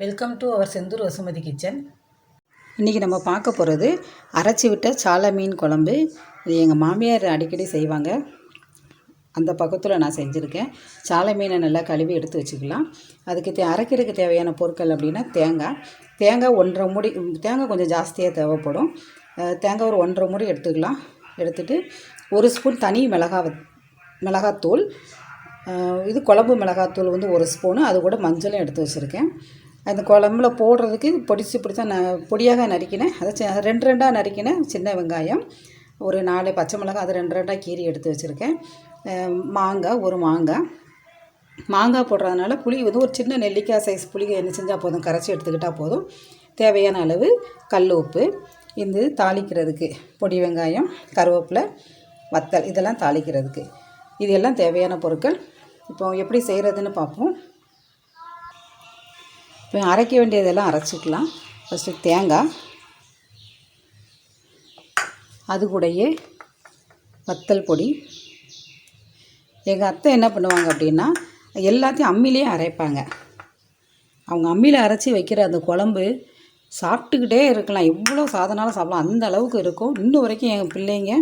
Welcome to our Senthur Vasumathi kitchen இன்றைக்கி நம்ம பார்க்க போகிறது அரைச்சி விட்ட சாலை மீன் குழம்பு. இது எங்கள் மாமியார் அடிக்கடி செய்வாங்க. அந்த பக்கத்தில் நான் செஞ்சுருக்கேன். சாலை மீனை நல்லா கழுவி எடுத்து வச்சுக்கலாம். அதுக்கு தே அரைக்கிறதுக்கு தேவையான பொருட்கள் அப்படின்னா தேங்காய் தேங்காய் ஒன்றரை மூடி தேங்காய் கொஞ்சம் ஜாஸ்தியாக தேவைப்படும். தேங்காய் ஒரு ஒன்றரை மூடி எடுத்துக்கலாம். எடுத்துகிட்டு ஒரு ஸ்பூன் தனி மிளகா மிளகாத்தூள். இது குழம்பு மிளகாத்தூள் வந்து ஒரு ஸ்பூனு. அது கூட மஞ்சளும் எடுத்து வச்சுருக்கேன். அந்த குழம்புல போடுறதுக்கு பொடிச்சு பிடிச்சா நான் பொடியாக நறுக்கினேன் அதை ரெண்டு ரெண்டாக நறுக்கினேன் சின்ன வெங்காயம். ஒரு நாலு பச்சை மிளகாய் அது ரெண்டு ரெண்டாக கீறி எடுத்து வச்சுருக்கேன். மாங்காய் ஒரு மாங்காய். மாங்காய் போடுறதுனால புளி வந்து ஒரு சின்ன நெல்லிக்காய் சைஸ் புளி என்ன செஞ்சால் போதும்? கரைச்சி எடுத்துக்கிட்டால் போதும். தேவையான அளவு கல் உப்பு இந்த தாளிக்கிறதுக்கு பொடி வெங்காயம் கருவேப்பிலை வத்தல் இதெல்லாம் தாளிக்கிறதுக்கு. இது எல்லாம் தேவையான பொருட்கள். இப்போ எப்படி செய்கிறதுன்னு பார்ப்போம். இப்போ அரைக்க வேண்டியதெல்லாம் அரைச்சிக்கலாம். ஃபஸ்ட்டு தேங்காய். அது கூடயே வத்தல் பொடி. எங்கள் அத்தை என்ன பண்ணுவாங்க அப்படின்னா எல்லாத்தையும் அம்மிலேயே அரைப்பாங்க. அவங்க அம்மியில் அரைச்சி வைக்கிற அந்த குழம்பு சாப்பிட்டுக்கிட்டே இருக்கலாம். எவ்வளோ சாதனாலும் சாப்பிடலாம். அந்த அளவுக்கு இருக்கும். இன்னும் வரைக்கும் எங்கள் பிள்ளைங்க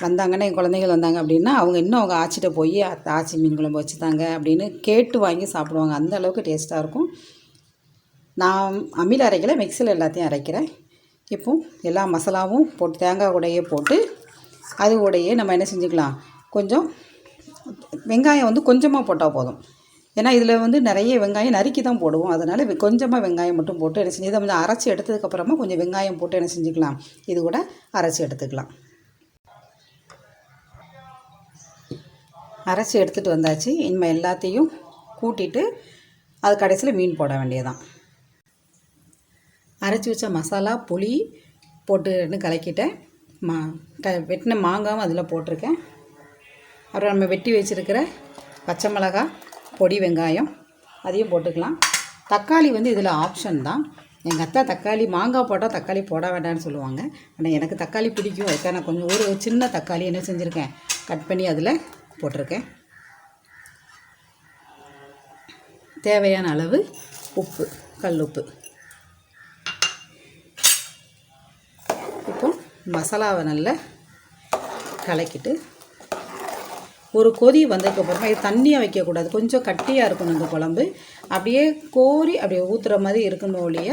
வந்தாங்கன்னா என் குழந்தைகள் வந்தாங்க அப்படின்னா அவங்க இன்னும் அவங்க ஆச்சிட்ட போய் "அத்தை, ஆச்சி மீன் குழம்பு வச்சுட்டாங்க அப்படின்னு கேட்டு வாங்கி சாப்பிடுவாங்க. அந்த அளவுக்கு டேஸ்ட்டாக இருக்கும். நான் அம்மியில் அரைக்கல மிக்சியில் எல்லாத்தையும் அரைக்கிறேன். இப்போ எல்லா மசாலாவும் போட்டு தேங்காய் கூடையே போட்டு அது கூடையே நம்ம என்ன செஞ்சுக்கலாம்? கொஞ்சம் வெங்காயம் வந்து கொஞ்சமாக போட்டால் போதும். ஏன்னா இதில் வந்து நிறைய வெங்காயம் நறுக்கி தான் போடுவோம். அதனால் கொஞ்சமாக வெங்காயம் மட்டும் போட்டு என்ன செஞ்சு இதை கொஞ்சம் அரைச்சி எடுத்ததுக்கப்புறமா கொஞ்சம் வெங்காயம் போட்டு என்ன செஞ்சுக்கலாம்? இது கூட அரைச்சி எடுத்துக்கலாம். அரைச்சி எடுத்துகிட்டு வந்தாச்சு. இனிமேல் எல்லாத்தையும் கூட்டிட்டு அது கடைசியில் மீன் போட வேண்டியதான் அரைச்சி வச்ச மசாலா புளி போட்டுன்னு கலக்கிட்டேன். மா க வெட்டின மாங்காவும் அதில் போட்டிருக்கேன். அப்புறம் நம்ம வெட்டி வச்சுருக்கிற பச்சை மிளகாய் பொடி வெங்காயம் அதையும் போட்டுக்கலாம். தக்காளி வந்து இதில் ஆப்ஷன் தான். எங்கள் அத்தா தக்காளி மாங்காய் போட்டால் தக்காளி போட வேண்டாம்னு சொல்லுவாங்க. ஆனால் எனக்கு தக்காளி பிடிக்கும். அதுக்காக நான் கொஞ்சம் ஒரு சின்ன தக்காளி என்ன செஞ்சுருக்கேன். கட் பண்ணி அதில் போட்டிருக்கேன். தேவையான அளவு உப்பு கல் உப்பு இப்போ மசாலாவை நல்லா கலக்கிட்டு ஒரு கொதி வந்ததுக்கப்புறமா இது தண்ணியாக வைக்கக்கூடாது. கொஞ்சம் கட்டியாக இருக்கணும் இந்த குழம்பு. அப்படியே கோரி அப்படியே ஊற்றுற மாதிரி இருக்கணும் ஒழிய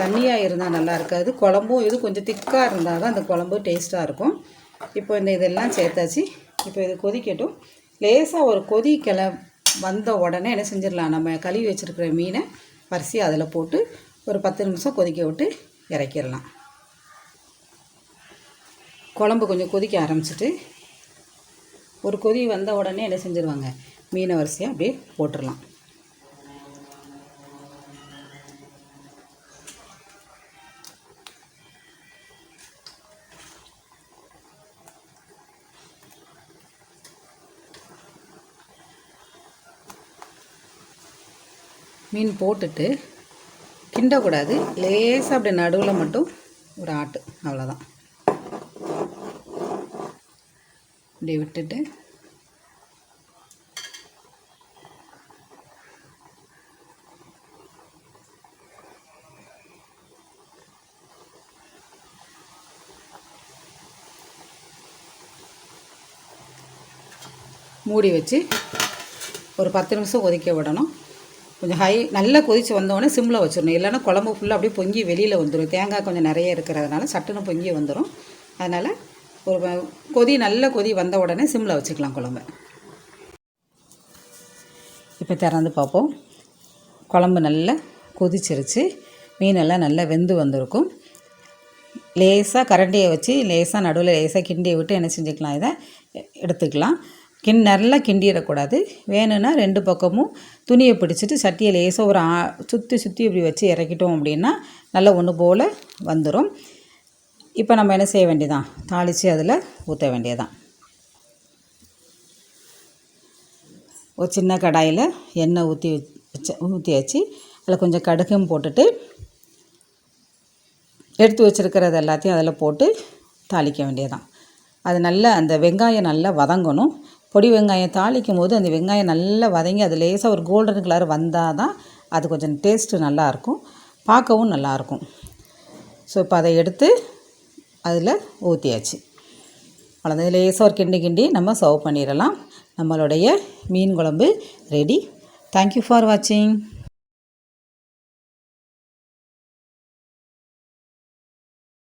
தண்ணியாக இருந்தால் நல்லா இருக்காது. குழம்பும் இது கொஞ்சம் திக்காக இருந்தால் தான் அந்த குழம்பு டேஸ்ட்டாக இருக்கும். இப்போ இந்த இதெல்லாம் சேர்த்தாச்சு. இப்போ இது கொதிக்கட்டும். லேசாக ஒரு கொதி கிள வந்த உடனே என்ன செஞ்சிடலாம்? நம்ம கழுவி வச்சுருக்கிற மீனை வரிசையாக அதில் போட்டு ஒரு பத்து நிமிஷம் கொதிக்க விட்டு இறக்கிடலாம். குழம்பு கொஞ்சம் கொதிக்க ஆரம்பிச்சிட்டு ஒரு கொதி வந்த உடனே என்ன செஞ்சிருவாங்க? மீனை வரிசையாக அப்படியே போட்டுடலாம் மீன் போட்டுட்டு கிண்டக்கூடாது. லேசாக அப்படி நடுவில் மட்டும் ஒரு ஆட்டு. அவ்வளோதான் இப்படி விட்டுட்டு. மூடி வச்சு ஒரு பத்து நிமிஷம் கொதிக்க விடணும். கொஞ்சம் ஹை நல்லா கொதித்து வந்தோடனே சிம்மில் வச்சிடணும். இல்லைன்னா குழம்பு ஃபுல்லாக அப்படியே பொங்கி வெளியில் வந்துடும் தேங்காய் கொஞ்சம் நிறைய இருக்கிறதுனால சட்டுன்னு பொங்கி வந்துடும் அதனால் ஒரு கொதி நல்ல கொதி வந்த உடனே சிம்மில் வச்சுக்கலாம் குழம்பு. இப்போ திறந்து பார்ப்போம். குழம்பு நல்லா கொதிச்சிருச்சு. மீனெல்லாம் நல்லா வெந்து வந்திருக்கும். லேசாக கரண்டியை வச்சு லேசாக நடுவில் லேசாக கிண்டியை விட்டு என்ன செஞ்சுக்கலாம்? இதை எடுத்துக்கலாம். கிண் நல்லா கிண்டிடக்கூடாது. வேணும்னா ரெண்டு பக்கமும் துணியை பிடிச்சிட்டு சட்டியை லேசாக ஒரு ஆ சுற்றி சுற்றி இப்படி வச்சு இறக்கிட்டோம் அப்படின்னா நல்லா ஒன்று போல் வந்துடும் இப்போ நம்ம என்ன செய்ய வேண்டியதான் தாளித்து அதில் ஊற்ற வேண்டியதான் ஒரு சின்ன கடாயில் எண்ணெய் ஊற்றி வச்ச ஊற்றியாச்சு அதில் கொஞ்சம் கடுகும் போட்டுட்டு எடுத்து வச்சுருக்கிறது எல்லாத்தையும் அதில் போட்டு தாளிக்க வேண்டியதான் அது நல்லா அந்த வெங்காயம் நல்லா வதங்கணும். பொடி வெங்காயம் தாளிக்கும் போது அந்த வெங்காயம் நல்லா வதங்கி அது லேசாக ஒரு கோல்டன் கலர் வந்தால் தான் அது கொஞ்சம் டேஸ்ட்டு நல்லாயிருக்கும் பார்க்கவும் நல்லாயிருக்கும். ஸோ இப்போ அதை எடுத்து அதில் ஊற்றியாச்சு. அவ்வளோதான் லேசாக ஒரு கிண்டி கிண்டி நம்ம சர்வ் பண்ணிடலாம். நம்மளுடைய மீன் குழம்பு ரெடி தேங்க்யூ ஃபார் வாட்சிங்